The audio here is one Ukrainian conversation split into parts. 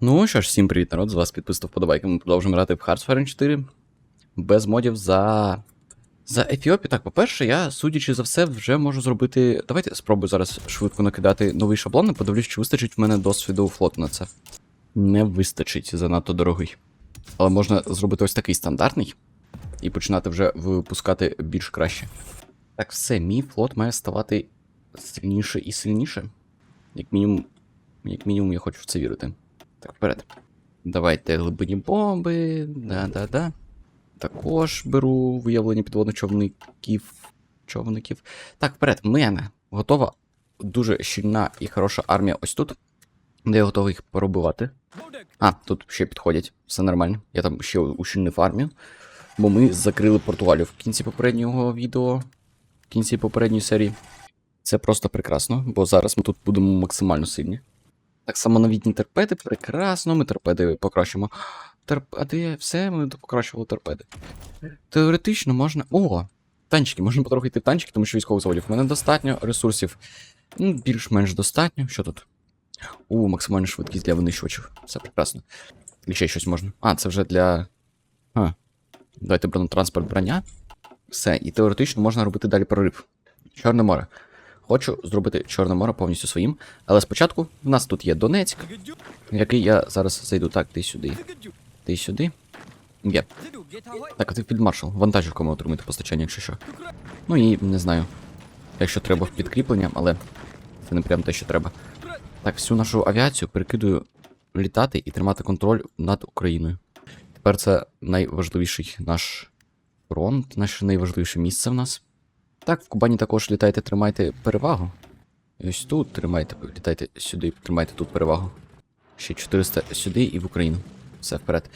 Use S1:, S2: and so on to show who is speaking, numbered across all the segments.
S1: Ну що ж, всім привіт, народ, з вас підписав вподобайки. Ми продовжуємо грати в Hearts 4 без модів за. За Ефіопію. Так, по-перше, я, судячи за все, вже можу зробити. Давайте спробую зараз швидко накидати новий шаблон і подивлюсь, чи вистачить в мене досвіду у флот на це. Не вистачить, занадто дорогий. Але можна зробити ось такий стандартний і починати вже випускати більш краще. Так, все, мій флот має ставати сильніше і сильніше. Як мінімум, як мінімум, я хочу в це вірити. Так, вперед. Давайте глибині бомби. Да-да-да. Також беру виявлення підводних човників. човників. Так, вперед, в мене готова дуже щільна і хороша армія ось тут. Де я готовий їх поробивати. А, тут ще підходять, все нормально. Я там ще ущільнив армію. Бо ми закрили Португалію в кінці попереднього відео, в кінці попередньої серії. Це просто прекрасно, бо зараз ми тут будемо максимально сильні. Так само новітні торпеди, прекрасно, ми торпеди покращимо. Торп... А де все, ми покращували торпеди. Теоретично можна. О! Танчики, можна потрохи йти танчики, тому що військових заводів. У мене достатньо ресурсів. Ну, більш-менш достатньо. Що тут? У, максимальна швидкість для винищувачів. Все прекрасно. І ще щось можна. А, це вже для. А. Давайте бронетранспорт броня. Все, і теоретично можна робити далі прорив. Чорне море. Хочу зробити Чорне море повністю своїм. Але спочатку в нас тут є Донецьк, який я зараз зайду. Так, ти сюди. Ти сюди. Є. Так, а ти фільдмаршал. Вантажівку ми отримати постачання, якщо що. Ну і не знаю. Якщо треба в підкріплення, але це не прям те, що треба. Так, всю нашу авіацію перекидую літати і тримати контроль над Україною. Тепер це найважливіший наш фронт, наше найважливіше місце в нас. Так, в Кубані також літайте, тримайте перевагу. І ось тут тримайте, літайте сюди, тримайте тут перевагу. Ще 400 сюди і в Україну. Все вперед.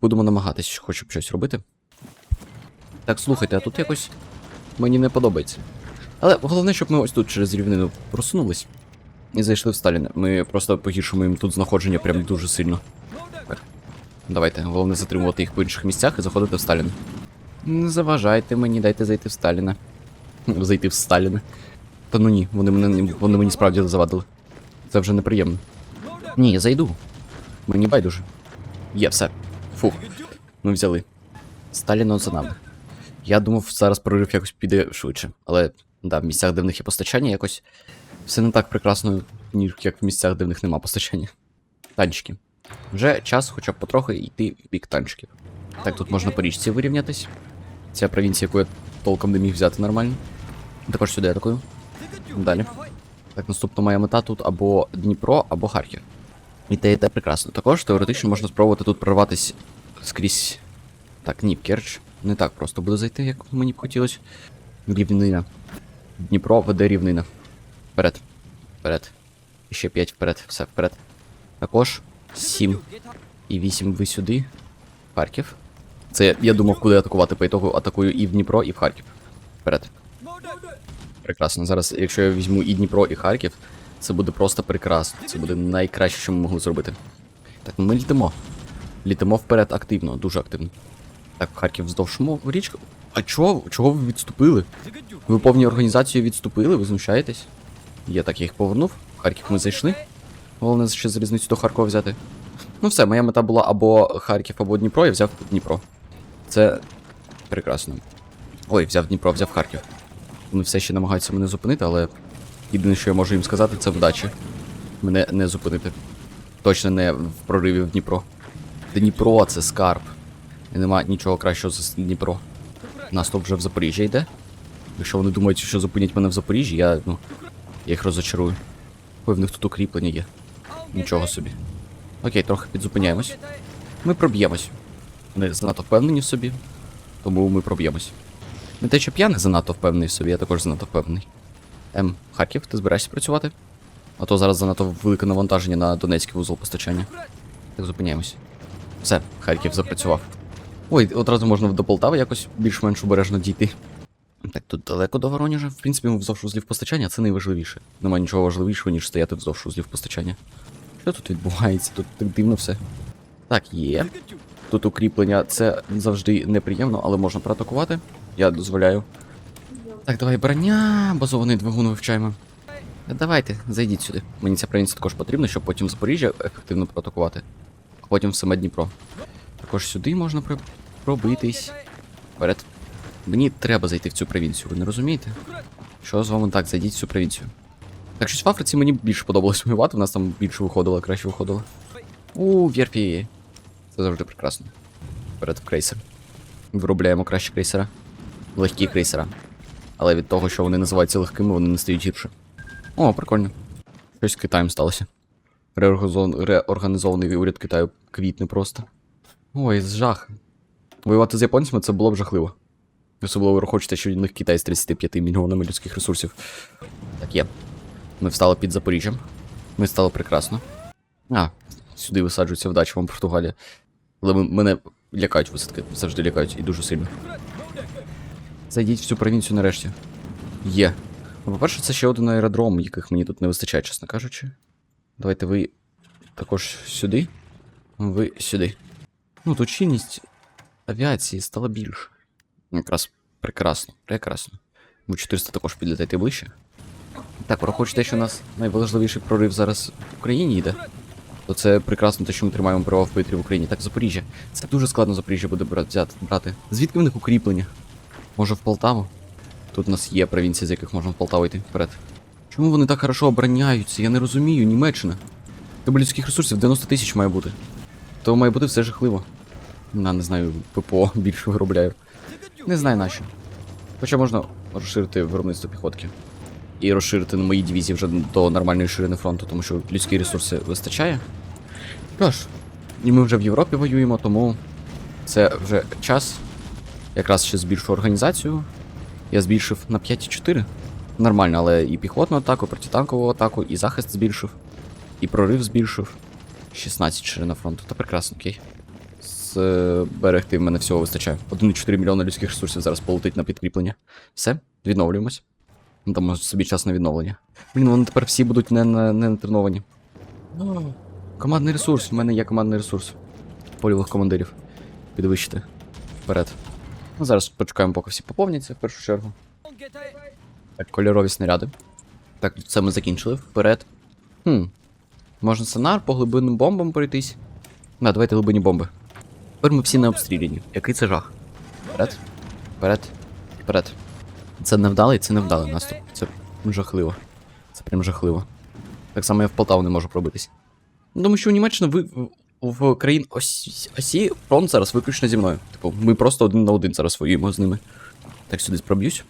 S1: Будемо намагатись, хоч б щось робити. Так, слухайте, а тут якось мені не подобається. Але головне, щоб ми ось тут через рівнину просунулись і зайшли в Сталіна. Ми просто погіршимо їм тут знаходження прям дуже сильно. Так. Давайте, головне затримувати їх по інших місцях і заходити в Сталіна. Не заважайте мені, дайте зайти в Сталіна. Зайти в Сталіна. Та ну ні, вони мене вони мені справді завадили. Це вже неприємно. Ні, я зайду. Мені байдуже. Є, все. Фух. Ми взяли. Сталіно за нами. Я думав, зараз прорив якось піде швидше. Але, да, в місцях, де в них є постачання, якось все не так прекрасно, ніж як в місцях, де в них нема постачання. Танчики. Вже час хоча б потрохи йти в бік танчиків. Так, тут можна по річці вирівнятись. Ця провінція, яку я толком не міг взяти нормально. Також сюди атакую. Далі. Так, наступна моя мета тут або Дніпро, або Харків. І те, і те прекрасно. Також теоретично можна спробувати тут прорватися скрізь. Так, ні, Керч. Не так просто буде зайти, як мені б хотілося. Рівнина. Дніпро веде рівнина. Вперед. Вперед. І ще 5 вперед. Все, вперед. Також 7 і 8 ви сюди. Харків. Це я думав, куди атакувати. По ітогу атакую і в Дніпро, і в Харків. Вперед. Прекрасно. Зараз, якщо я візьму і Дніпро, і Харків, це буде просто прекрасно. Це буде найкраще, що ми могли зробити. Так, ми літимо. Літимо вперед активно, дуже активно. Так, Харків вздовж річку. А чого? Чого ви відступили? Ви повні організацію відступили, ви знущаєтесь? Я так я їх повернув. Харків ми зайшли. Головне ще залізницю до Харкова взяти. Ну все, моя мета була або Харків, або Дніпро, я взяв Дніпро. Це прекрасно. Ой, взяв Дніпро, взяв Харків. Вони все ще намагаються мене зупинити, але єдине, що я можу їм сказати, це вдачі. Мене не зупинити. Точно не в прориві в Дніпро. Дніпро це скарб. І нема нічого кращого за Дніпро. Наступ вже в Запоріжжя йде. Якщо вони думають, що зупинять мене в Запоріжжі, я, ну, я їх розочарую. Ой, в них тут укріплення є. Нічого собі. Окей, трохи підзупиняємось. Ми проб'ємось. Вони занадто впевнені в собі, тому ми проб'ємось. Не те, щоб я занадто впевнений в собі, я також занадто впевнений. Ем, Харків, ти збираєшся працювати? А то зараз занадто велике навантаження на Донецький вузол постачання. Так зупиняємось. Все, Харків запрацював. Ой, одразу можна до Полтави якось більш-менш обережно дійти. Так, тут далеко до Воронежа. В принципі, ми вздовж узлів постачання, це найважливіше. Немає нічого важливішого, ніж стояти вздовж узлів постачання. Що тут відбувається? Тут так дивно все. Так, є. Тут укріплення, це завжди неприємно, але можна проатакувати. Я дозволяю. Так, давай броня, базований двигун вивчаємо. Давайте, зайдіть сюди. Мені ця провінція також потрібна, щоб потім Запоріжжя ефективно проатакувати. а потім в саме Дніпро. Також сюди можна про- пробитись. Вперед. Мені треба зайти в цю провінцію, ви не розумієте? Що з вами так, зайдіть в цю провінцію. Так щось в Африці мені більше подобалось воювати, у нас там більше виходило, краще виходило. У, Вірпі. Це завжди прекрасно. Вперед в крейсер. Виробляємо краще крейсера. Легкі крейсера. Але від того, що вони називаються легкими, вони не стають гірше. О, прикольно. Щось з Китаєм сталося. Реорганізований уряд Китаю квітне просто. Ой, жах. Воювати з японцями це було б жахливо. Особливо хочете, що у них Китай з 35 мільйонами людських ресурсів. Так є. Ми встали під Запоріжжям. Ми стало прекрасно. А, сюди висаджується вдача вам Португалія. Але мене лякають висадки, завжди лякають і дуже сильно. Зайдіть в цю провінцію нарешті. Є. Ну, по-перше, це ще один аеродром, яких мені тут не вистачає, чесно кажучи. Давайте ви також сюди. Ви сюди. Ну, тут чинність авіації стала більше. Якраз прекрасно, прекрасно. Ви 400 також підлітайте ближче. Так, враховуючи те, що у нас найважливіший прорив зараз в Україні йде. То це прекрасно те, що ми тримаємо право в повітрі в Україні. Так, Запоріжжя. Це дуже складно Запоріжжя буде брати. Звідки в них укріплення? Може в Полтаву? Тут у нас є провінції, з яких можна в Полтаву йти вперед. Чому вони так хорошо обороняються? Я не розумію, Німеччина. Тебе людських ресурсів 90 тисяч має бути. То має бути все жахливо. На, не знаю, ППО більше виробляю. Не знаю нащо. Хоча можна розширити виробництво піхотки. І розширити на моїй дивізії вже до нормальної ширини фронту, тому що людські ресурси вистачає. Що ж, і ми вже в Європі воюємо, тому це вже час. Якраз ще збільшу організацію. Я збільшив на 5,4. Нормально, але і піхотну атаку, і протитанкову атаку, і захист збільшив, і прорив збільшив. 16 ширина фронту. Та прекрасно, окей. Зберегти в мене всього вистачає. 1,4 мільйона людських ресурсів зараз полетить на підкріплення. Все, відновлюємось. Ну, Там собі час на відновлення. Блін, вони тепер всі будуть не, не, не натреновані. Командний ресурс. У мене є командний ресурс. Польових командирів. Підвищити. Вперед. Ну, зараз почекаємо, поки всі поповняться в першу чергу. Так, кольорові снаряди. Так, це ми закінчили. Вперед. Хм. Можна сценар по глибинним бомбам пройтись. На, давайте глибинні бомби. Тепер ми всі не обстріляні. Який це жах? Вперед. Вперед. Вперед. Це невдалий, це невдалий наступ. Це жахливо. Це прям жахливо. Так само я в Полтаву не можу пробитись. Ну, Тому що у Німеччина ви в, країн осі, осі фронт зараз виключно зі мною. Типу, ми просто один на один зараз воюємо з ними. Так, сюди проб'юсь.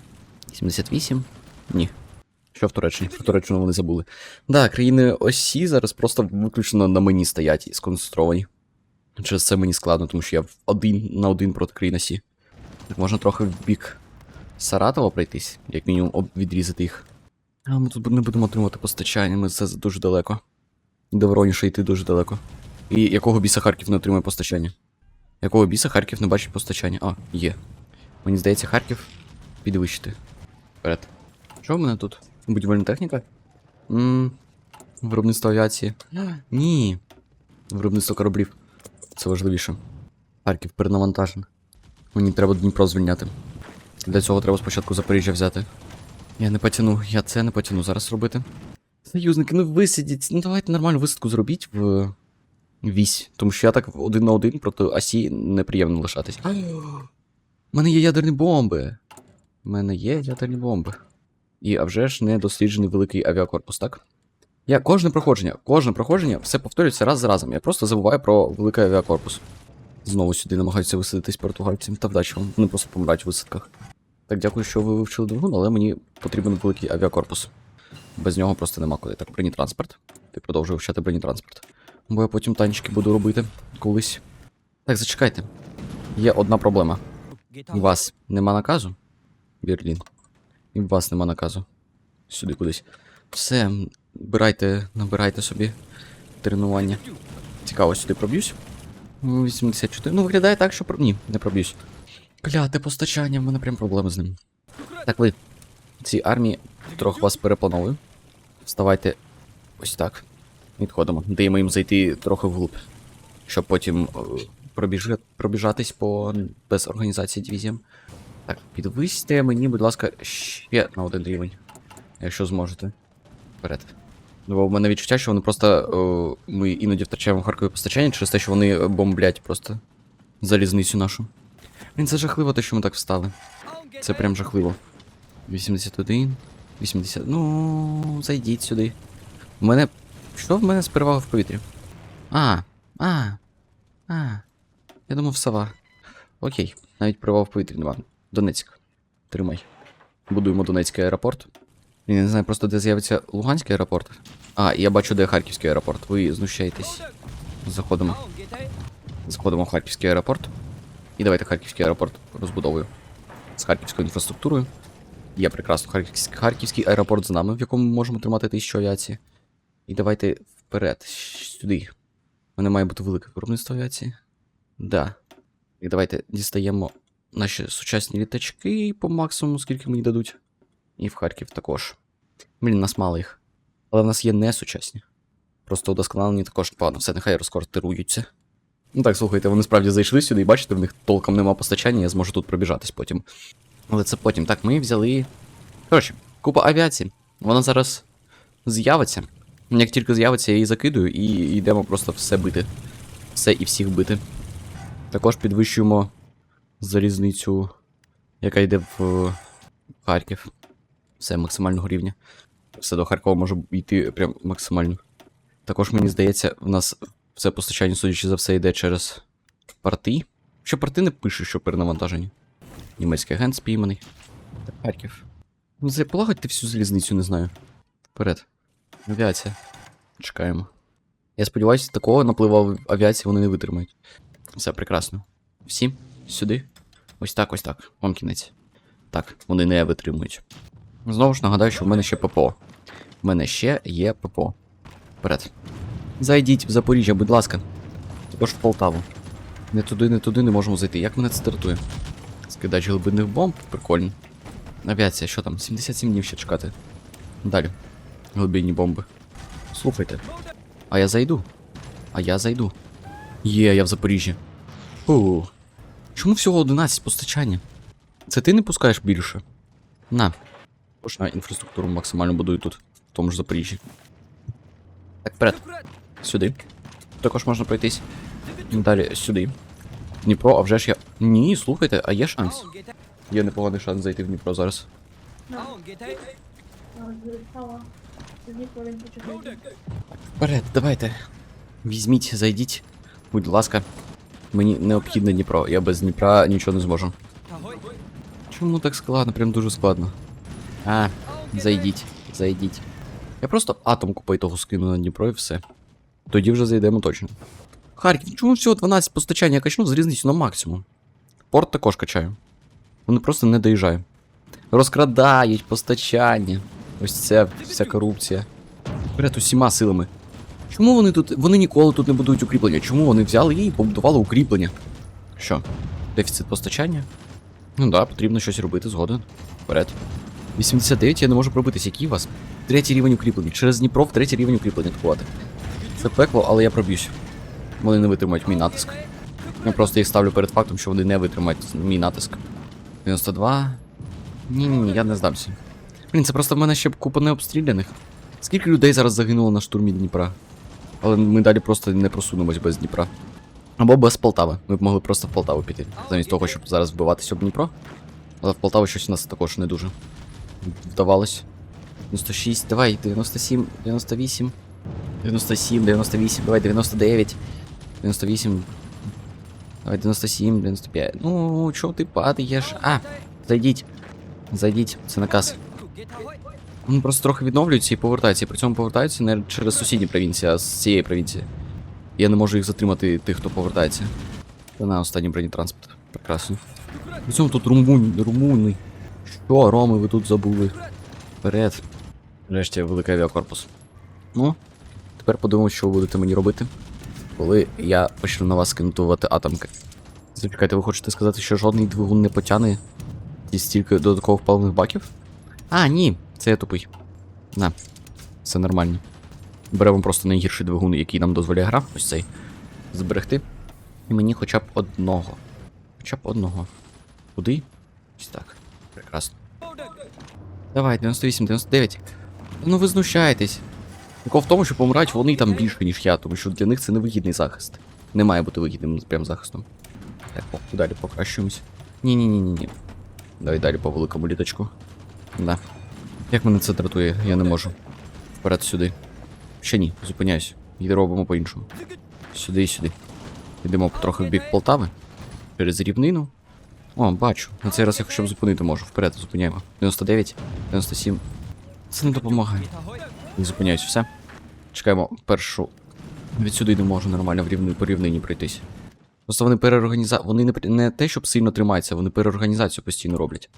S1: 78. Ні. Що в Туреччині? Про Туреччину вони забули. Да, країни осі зараз просто виключно на мені стоять і сконцентровані. Через це мені складно, тому що я один на один проти країн осі. Так можна трохи в бік Саратова пройтись, як мінімум відрізати їх. А ми тут не будемо отримувати постачання, ми це дуже далеко. До Вороніша йти дуже далеко. І якого біса Харків не отримує постачання? Якого біса Харків не бачить постачання? А, є. Мені здається, Харків підвищити. Вперед. Що в мене тут? Будівельна техніка? Ммм. Виробництво авіації. Ні. Виробництво кораблів. Це важливіше. Харків перенавантажений. Мені треба Дніпро звільняти. Для цього треба спочатку Запоріжжя взяти. Я не потяну, я це не потяну зараз робити. Союзники, ну висидіть. Ну давайте нормальну висадку зробіть в вісь. Тому що я так один на один проти осі неприємно лишатись. У мене є ядерні бомби. У мене є ядерні бомби. І а вже ж не досліджений великий авіакорпус, так? Я кожне проходження, кожне проходження все повторюється раз за разом. Я просто забуваю про великий авіакорпус. Знову сюди намагаються висадитись португальцям та вдачі вам. Вони просто помирають в висадках. Так, дякую, що ви вивчили двигун, але мені потрібен великий авіакорпус. Без нього просто нема куди. Так, бронетранспорт. Ти продовжуй вивчати бронетранспорт. Бо я потім танчики буду робити колись. Так, зачекайте. Є одна проблема. У вас нема наказу? Берлін. І у вас нема наказу. Сюди кудись. Все, набирайте, набирайте собі тренування. Цікаво, сюди проб'юсь. Ну, 84. Ну, виглядає так, що про. Ні, не проб'юсь. Кляте постачання, в мене прям проблеми з ним. Так ви. Ці армії трохи вас переплановую. Вставайте ось так. Відходимо. Даємо їм зайти трохи вглуб. Щоб потім е, пробіжа... пробіжатись по без організації дивізіям. Так, підвисьте мені, будь ласка, ще на один рівень. Якщо зможете. Вперед. Ну, бо в мене відчуття, що вони просто. О, ми іноді втрачаємо Харкові постачання через те, що вони бомблять просто залізницю нашу. Блін, це жахливо те, що ми так встали. Це прям жахливо. 81, 80. Ну, зайдіть сюди. У мене. Що в мене з перевагою в повітрі? А, а, а. Я думав, сова. Окей, навіть перевагу в повітрі нема. Донецьк. Тримай. Будуємо Донецький аеропорт. Я не знаю просто, де з'явиться Луганський аеропорт. А, я бачу, де Харківський аеропорт. Ви знущаєтесь. Заходимо. Заходимо в Харківський аеропорт. І давайте Харківський аеропорт розбудовую. З харківською інфраструктурою. Є прекрасно Харківський, Харківський аеропорт з нами, в якому ми можемо тримати тисячу авіації. І давайте вперед, сюди. У мене має бути велике виробництво авіації. Да. І давайте дістаємо наші сучасні літачки по максимуму, скільки мені дадуть. І в Харків також. Блін, нас мало їх. Але в нас є не сучасні. Просто удосконалені також погано. Все, нехай розквартируються. Ну так, слухайте, вони справді зайшли сюди і бачите, в них толком нема постачання, я зможу тут пробіжатись потім. Але це потім. Так, ми взяли. Коротше, купа авіації. Вона зараз з'явиться. Як тільки з'явиться, я її закидую і йдемо просто все бити. Все і всіх бити. Також підвищуємо залізницю, яка йде в Харків. Все максимального рівня. Все до Харкова може йти прям максимально. Також мені здається, в нас все постачання, судячи за все, йде через порти. Що порти не пише, що перенавантажені. Німецький агент спійманий. Харків. Ну, це полагодьте всю залізницю, не знаю. Вперед. Авіація. Чекаємо. Я сподіваюся, такого напливу авіації вони не витримають. Все прекрасно. Всі сюди. Ось так, ось так. Вон кінець. Так, вони не витримують. Знову ж нагадаю, що в мене ще ППО. В мене ще є ППО. Вперед. Зайдіть в Запоріжжя, будь ласка. Також в Полтаву. Не туди, не туди не можемо зайти. Як мене це стартує? Скидач глибинних бомб, прикольно. Авіація, що там? 77 днів ще чекати. Далі. Глибинні бомби. Слухайте. А я зайду. А я зайду. Є, я в Запоріжжі. Фу. Чому всього 11 постачання? Це ти не пускаєш більше? На. Тож інфраструктуру максимально будую тут, в тому ж Запоріжжі. Так, вперед. Сюди. Також можна пройтись. Далі сюди. Дніпро, а вже ж я. Ні, слухайте, а є шанс. Є непоганий шанс зайти в Дніпро зараз.
S2: Стала. Тоді хвилин почекайте.
S1: Вперед, давайте. Візьміть, зайдіть. Будь ласка. Мені необхідно Дніпро. Я без Дніпра нічого не зможу. Чому так складно? Прям дуже складно. А, зайдіть, зайдіть. Я просто атомку по ітогу скину на Дніпро і все. Тоді вже зайдемо точно. Харків, чому всього 12 постачань? Я качну з різницю на максимум. Порт також качаю. Вони просто не доїжджають. Розкрадають постачання. Ось це вся корупція. Вперед усіма силами. Чому вони тут. Вони ніколи тут не будують укріплення? Чому вони взяли і побудували укріплення? Що? Дефіцит постачання? Ну да, потрібно щось робити згоден. Вперед. 89 я не можу пробитись. Який у вас? Третій рівень укріплення. Через Дніпро в третій рівень укріплення атакувати. Це пекло, але я проб'юсь. Вони не витримають мій натиск. Я просто їх ставлю перед фактом, що вони не витримають мій натиск. 92. Ні-ні, ні, я не здамся. Блін, це просто в мене ще купа необстріляних. Скільки людей зараз загинуло на штурмі Дніпра? Але ми далі просто не просунемось без Дніпра. Або без Полтави. Ми б могли просто в Полтаву піти. Замість того, щоб зараз вбиватися об Дніпро. Але в Полтаву щось у нас також не дуже вдавалось. 96, давай, 97, 98, 97, 98, давай 99, 98. Давай 97, 95. Ну, чого ти падаєш? А, зайдіть. Зайдіть, це наказ. Вони просто трохи відновлюються і повертаються. І при цьому повертаються не через сусідні провінції, а з цієї провінції. Я не можу їх затримати, тих, хто повертається. Та на останній бронетранспорт. Прекрасно. При цьому тут румуни, румуни. Що, роми, ви тут забули? Вперед. Нарешті великий авіакорпус. Ну, тепер подивимось, що ви будете мені робити, коли я почну на вас скинутувати атомки. Зачекайте, ви хочете сказати, що жодний двигун не потягне і стільки додаткових паливних баків? А, ні, це я тупий. На, все нормально. Беремо просто найгірший двигун, який нам дозволяє гра, ось цей. Зберегти. І мені хоча б одного. Хоча б одного. Куди? Ось так. Прекрасно. Давай, 98, 99. Ну ви знущаєтесь. Прикол в тому, що помирають вони там більше, ніж я, тому що для них це невигідний захист. Не має бути вигідним прям захистом. Так, о, далі покращуємось. Ні-ні-ні-ні-ні. Давай далі по великому літочку. Да. Як мене це дратує, я не можу. Вперед сюди. Ще ні, зупиняюсь. І робимо по-іншому. Сюди і сюди. Йдемо трохи в бік Полтави. Через рівнину. О, бачу. На цей раз я хоча б зупинити можу. Вперед, зупиняємо. 99, 97. Це не допомагає. І зупиняюсь, все. Чекаємо першу. Відсюди не можу нормально в рівни, по рівнині пройтись. Просто вони переорганіза... Вони не, не те, щоб сильно тримаються, вони переорганізацію постійно роблять.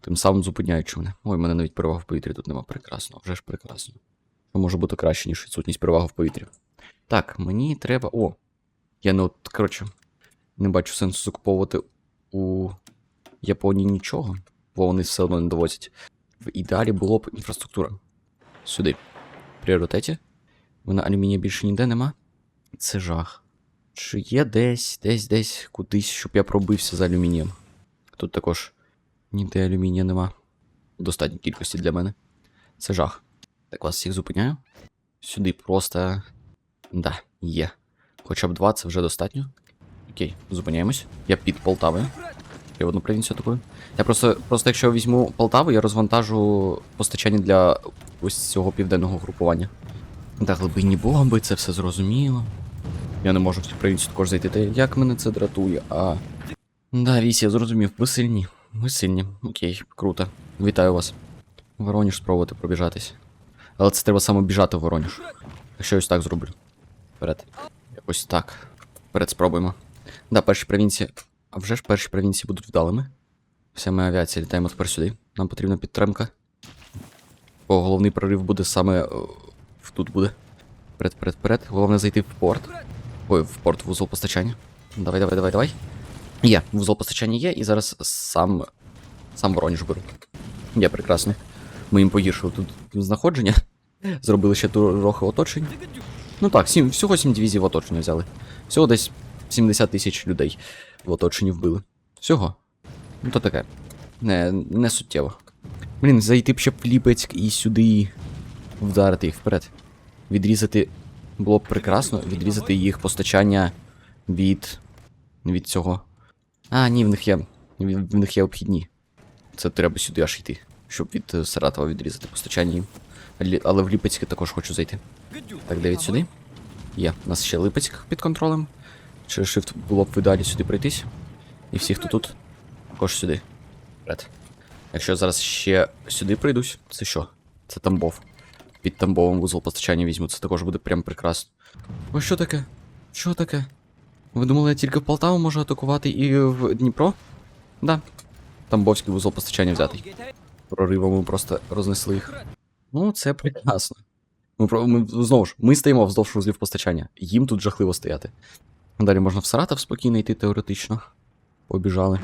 S1: Тим самим зупиняючи мене. Ой, мене навіть переваг в повітрі тут нема. Прекрасно, вже ж прекрасно. Що може бути краще, ніж відсутність переваги в повітрі. Так, мені треба. О! Я не от, коротше, не бачу сенсу закуповувати у Японії нічого, бо вони все одно не довозять. В ідеалі було б інфраструктура. Сюди. В пріоритеті. Мене алюмінія більше ніде нема. Це жах. Чи є десь, десь, десь, кудись, щоб я пробився за алюмінієм. Тут також ніде алюмінія нема. В достатній кількості для мене. Це жах. Так вас всіх зупиняю. Сюди просто. Да, є. Хоча б два, це вже достатньо. Окей, зупиняємось. Я під Полтавою. Я одну провінцію атакую. Я просто, просто якщо візьму Полтаву, я розвантажу постачання для ось цього південного групування. Та глибинні бомби, це все зрозуміло. Я не можу в цю провінцію також зайти. Та як мене це дратує, а. Да, вісь, я зрозумів. Ви сильні. Ви сильні. Окей, круто. Вітаю вас. Вороніж спробувати пробіжатись. Але це треба саме біжати в Вороніж. Якщо ось так зроблю. Вперед. Ось так. Вперед спробуємо. Да, перші провінції. А вже ж перші провінції будуть вдалими. Вся моя авіація літаємо тепер сюди. Нам потрібна підтримка. Бо головний прорив буде саме. Тут буде. Вперед, вперед, вперед. Головне зайти в порт. Ой, в порт вузол постачання. Давай, давай, давай, давай. Є, вузол постачання є, і зараз сам. сам Воронеж беру. Є, прекрасно. Ми їм погіршили тут знаходження. Зробили ще трохи оточень. Ну так, сім, всього 7 дивізій в оточення взяли. Всього десь 70 тисяч людей в оточенні вбили. Всього. Ну то таке. Не, не суттєво. Блін, зайти б ще в Ліпецьк і сюди вдарити їх вперед. Відрізати було б прекрасно, відрізати їх постачання від. від цього. А, ні, в них є. В, них є обхідні. Це треба сюди аж йти, щоб від е, Саратова відрізати постачання їм. Але в Ліпецьке також хочу зайти. Так, Девід сюди. Є. У нас ще Липецьк під контролем. Через shift було б в ідеалі сюди пройтись. І всі, хто тут, також сюди. Вперед. Якщо я зараз ще сюди прийдусь, це що? Це Тамбов. Під Тамбовим вузол постачання візьму, це також буде прям прекрасно. О, що таке? Що таке? Ви думали, я тільки в Полтаву можу атакувати і в Дніпро? Да. Тамбовський вузол постачання взятий. Проривом ми просто рознесли їх. Ну, це прекрасно. Ми, ми знову ж, ми стоїмо вздовж вузлів постачання. Їм тут жахливо стояти. Далі можна в Саратов спокійно йти теоретично. Побіжали.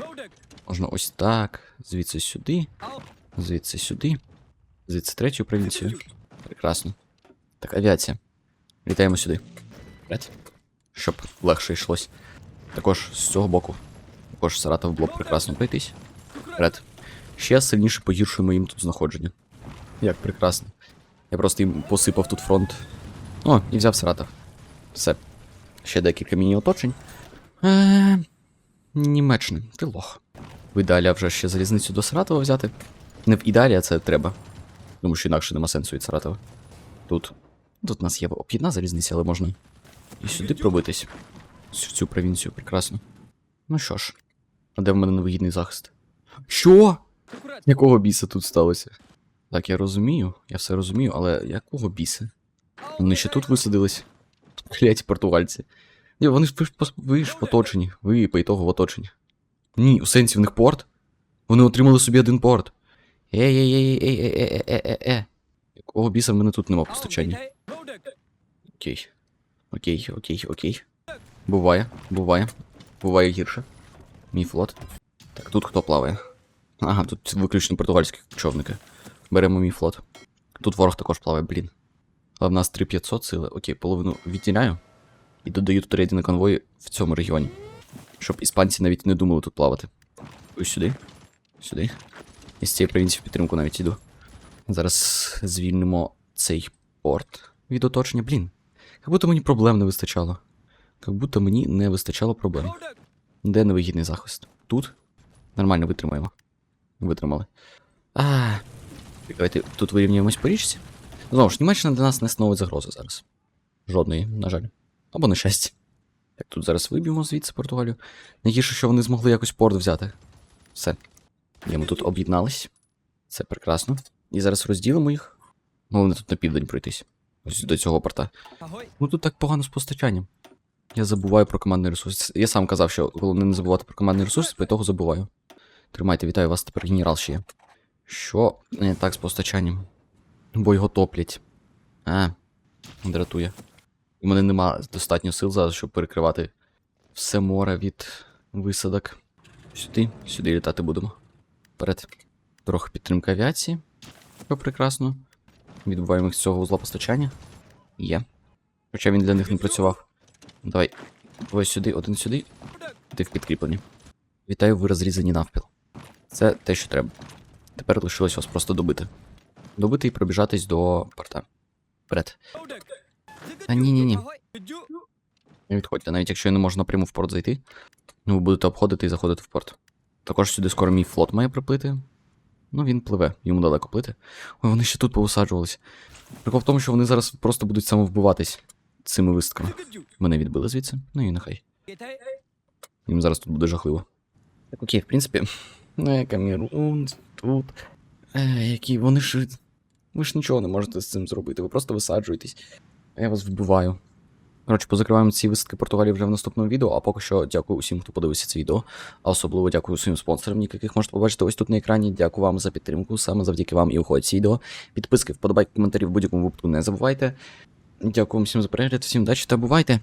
S1: Можна ось так. Звідси сюди. Звідси сюди. Звідси третю провінцію. Прекрасно. Так, авіація. Літаємо сюди. Вперед. Щоб легше йшлось. Також з цього боку. Також Саратов було б прекрасно пройтись. Вперед. Ще сильніше погіршуємо їм тут знаходження. Як прекрасно. Я просто їм посипав тут фронт. О, і взяв Саратов. Все. Ще декілька міні-оточень. Е, Німеччина, ти лох. В ідеалі вже ще залізницю до Саратова взяти. Не в ідеалі, а це треба. Тому що інакше нема сенсу від Саратова. Тут. Тут у нас є об'єдна залізниця, але можна і сюди пробитись. В цю провінцію, прекрасно. Ну що ж, а де в мене невигідний захист? Що? Якого біса тут сталося? Так, я розумію, я все розумію, але якого біса? Вони ще тут висадились. Кляті португальці. Ні, вони ж ви ж, в оточенні. Ви по в оточенні. Ні, у сенсі в них порт. Вони отримали собі один порт ей ей ей ей ей е е е е Якого біса в мене тут нема постачання? Окей. Окей, окей, окей. Буває, буває. Буває гірше. Мій флот. Так, тут хто плаває? Ага, тут виключно португальські човники. Беремо мій флот. Тут ворог також плаває, блін. Але в нас 3500 сили. Окей, половину відділяю. І додаю тут рейди на конвої в цьому регіоні. Щоб іспанці навіть не думали тут плавати. Ось сюди. Сюди. І з цієї провінції в підтримку навіть іду. Зараз звільнимо цей порт. від оточення. Блін. Як будто мені проблем не вистачало. Як будто мені не вистачало проблем. Де невигідний захист? Тут? Нормально витримаємо. Витримали. А, давайте тут вирівнюємось по річці. Знову ж, Німеччина для нас не становить загрози зараз. Жодної, на жаль. Або на щастя. Так, тут зараз виб'ємо звідси Португалію. Найгірше, що вони змогли якось порт взяти. Все. Є, ми тут об'єднались. Це прекрасно. І зараз розділимо їх. Головне тут на південь пройтись. Ось до цього порта. Ну тут так погано з постачанням. Я забуваю про командний ресурс. Я сам казав, що головне не забувати про командний ресурс, по того забуваю. Тримайте, вітаю, вас тепер генерал ще є. Що не так з постачанням? Бо його топлять. А, дратує. У мене нема достатньо сил зараз, щоб перекривати все море від висадок. Сюди, сюди літати будемо. Вперед. Трохи підтримка авіації. Що прекрасно. Відбуваємо їх з цього узла постачання. Є. Хоча він для них не працював. Давай. Двоє сюди, один сюди. Ти в підкріпленні. Вітаю, ви розрізані навпіл. Це те, що треба. Тепер лишилось вас просто добити. Добити і пробіжатись до порта. Вперед. Та ні-ні-ні. Не відходьте, навіть якщо не можу напряму в порт зайти, ну ви будете обходити і заходити в порт. Також сюди скоро мій флот має приплити. Ну, він пливе, йому далеко плити. Ой, вони ще тут повисаджувались. Прикол в тому, що вони зараз просто будуть самовбиватись цими висадками. Мене відбили звідси, ну і нехай. Їм зараз тут буде жахливо. Так окей, в принципі. Ну, Камерун, тут. Е, які вони ж. Ви ж нічого не можете з цим зробити, ви просто висаджуєтесь. А я вас вбиваю. Коротше, позакриваємо ці висадки Португалії вже в наступному відео, а поки що дякую усім, хто подивився це відео. А особливо дякую своїм спонсорам, яких можете побачити ось тут на екрані. Дякую вам за підтримку. Саме завдяки вам і уходить ці відео. Підписки, вподобайки, коментарі в будь-якому випадку не забувайте. Дякую всім за перегляд, всім удачі та бувайте!